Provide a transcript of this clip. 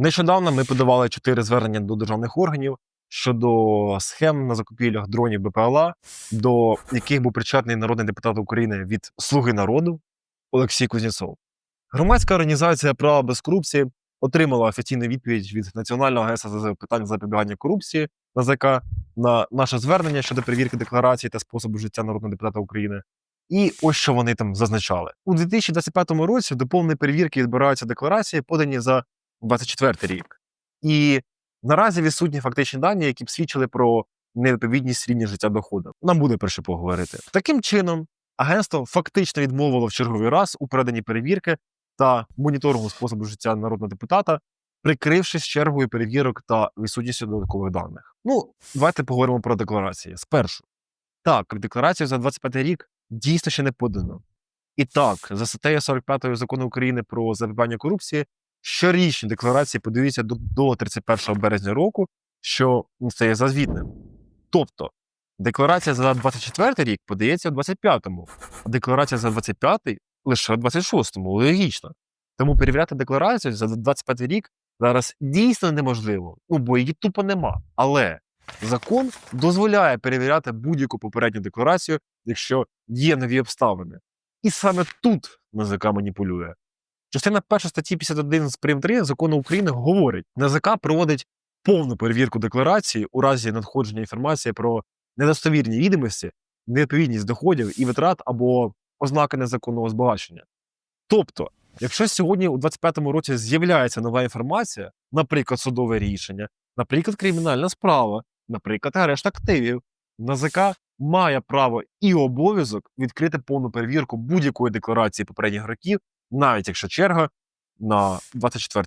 Нещодавно ми подавали чотири звернення до державних органів щодо схем на закупівлях дронів БПЛА, до яких був причетний народний депутат України від Слуги народу Олексій Кузнєцов. Громадська організація Права без корупції отримала офіційну відповідь від Національного агентства з питань запобігання корупції НАЗК на наше звернення щодо перевірки декларації та способу життя народного депутата України. І ось що вони там зазначали у 2025 році. До повної перевірки відбираються декларації, подані за 24 рік. І наразі відсутні фактичні дані, які б свідчили про невідповідність рівня життя доходу. Нам буде про що поговорити. Таким чином, агентство фактично відмовило в черговий раз у переданні перевірки та моніторингу способу життя народного депутата, прикрившись чергою перевірок та відсутністю додаткових даних. Ну, давайте поговоримо про декларації. Спершу, так, декларацію за 25 рік дійсно ще не подано. І так, за статтею 45 закону України про запобігання корупції, щорічні декларації подаються до, до 31 березня року, що стає зазвітним. Тобто, декларація за 24 рік подається у 25-му, а декларація за 25-й лише у 26-му. Логічно. Тому перевіряти декларацію за 25 рік зараз дійсно неможливо, ну бо її тупо нема. Але закон дозволяє перевіряти будь-яку попередню декларацію, якщо є нові обставини. І саме тут НАЗК маніпулює. Частина 1 статті 51 з прим. 3 закону України говорить, НАЗК проводить повну перевірку декларації у разі надходження інформації про недостовірні відомості, невідповідність доходів і витрат або ознаки незаконного збагачення. Тобто, якщо сьогодні у 2025 році з'являється нова інформація, наприклад, судове рішення, наприклад, кримінальна справа, наприклад, арешт активів, НАЗК має право і обов'язок відкрити повну перевірку будь-якої декларації попередніх років, навіть якщо черга на 24